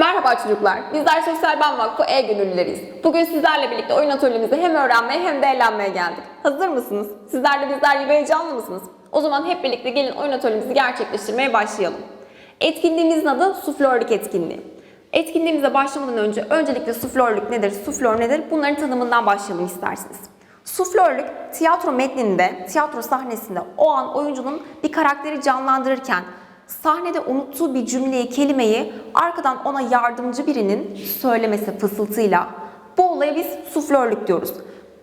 Merhaba çocuklar. Bizler Sosyal Ben Vakfı E gönüllüleriyiz. Bugün sizlerle birlikte oyun atölyemize hem öğrenmeye hem de eğlenmeye geldik. Hazır mısınız? Sizler de bizler gibi heyecanlı mısınız? O zaman hep birlikte gelin oyun atölyemizi gerçekleştirmeye başlayalım. Etkinliğimizin adı suflörlük etkinliği. Etkinliğimize başlamadan önce öncelikle suflörlük nedir, suflör nedir bunların tanımından başlayalım isterseniz. Suflörlük tiyatro metninde, tiyatro sahnesinde o an oyuncunun bir karakteri canlandırırken sahnede unuttuğu bir cümleyi, kelimeyi arkadan ona yardımcı birinin söylemesi fısıltıyla bu olaya biz suflörlük diyoruz.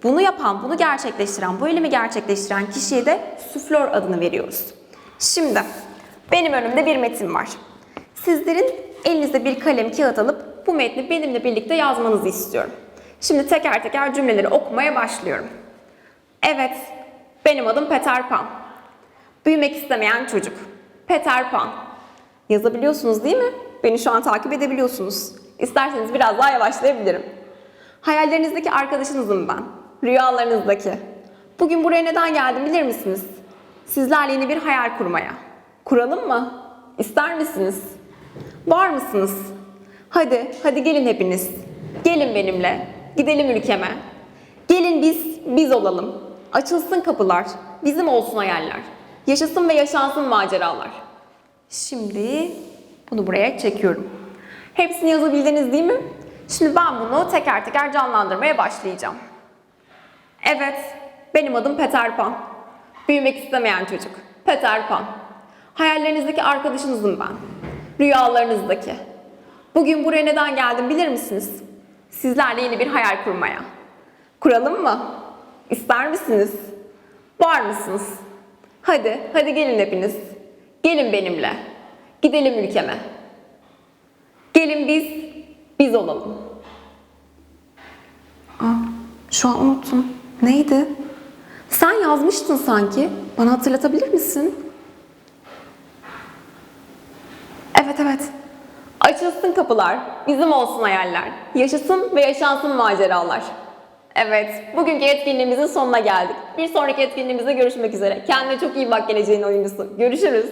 Bunu yapan, bunu gerçekleştiren, bu eylemi gerçekleştiren kişiye de suflör adını veriyoruz. Şimdi benim önümde bir metin var. Sizlerin elinize bir kalem kağıt alıp bu metni benimle birlikte yazmanızı istiyorum. Şimdi teker teker cümleleri okumaya başlıyorum. Evet, benim adım Peter Pan. Büyümek istemeyen çocuk. Peter Pan. Yazabiliyorsunuz değil mi? Beni şu an takip edebiliyorsunuz. İsterseniz biraz daha yavaşlayabilirim. Hayallerinizdeki arkadaşınızım ben. Rüyalarınızdaki. Bugün buraya neden geldim bilir misiniz? Sizlerle yeni bir hayal kurmaya. Kuralım mı? İster misiniz? Var mısınız? Hadi, hadi gelin hepiniz. Gelin benimle. Gidelim ülkeme. Gelin biz, biz olalım. Açılsın kapılar. Bizim olsun hayaller. Yaşasın ve yaşansın maceralar. Şimdi bunu buraya çekiyorum. Hepsini yazabildiniz değil mi? Şimdi ben bunu teker teker canlandırmaya başlayacağım. Evet, benim adım Peter Pan. Büyümek istemeyen çocuk. Peter Pan. Hayallerinizdeki arkadaşınızım ben. Rüyalarınızdaki. Bugün buraya neden geldim bilir misiniz? Sizlerle yeni bir hayal kurmaya. Kuralım mı? İster misiniz? Var mısınız? Hadi, hadi gelin hepiniz. Gelin benimle. Gidelim ülkeme. Gelin biz, biz olalım. Aa, şu an unuttum. Neydi? Sen yazmıştın sanki. Bana hatırlatabilir misin? Evet evet. Açılsın kapılar, bizim olsun hayaller. Yaşasın ve yaşansın maceralar. Evet, bugünkü etkinliğimizin sonuna geldik. Bir sonraki etkinliğimizde görüşmek üzere. Kendine çok iyi bak geleceğin oyuncusu. Görüşürüz.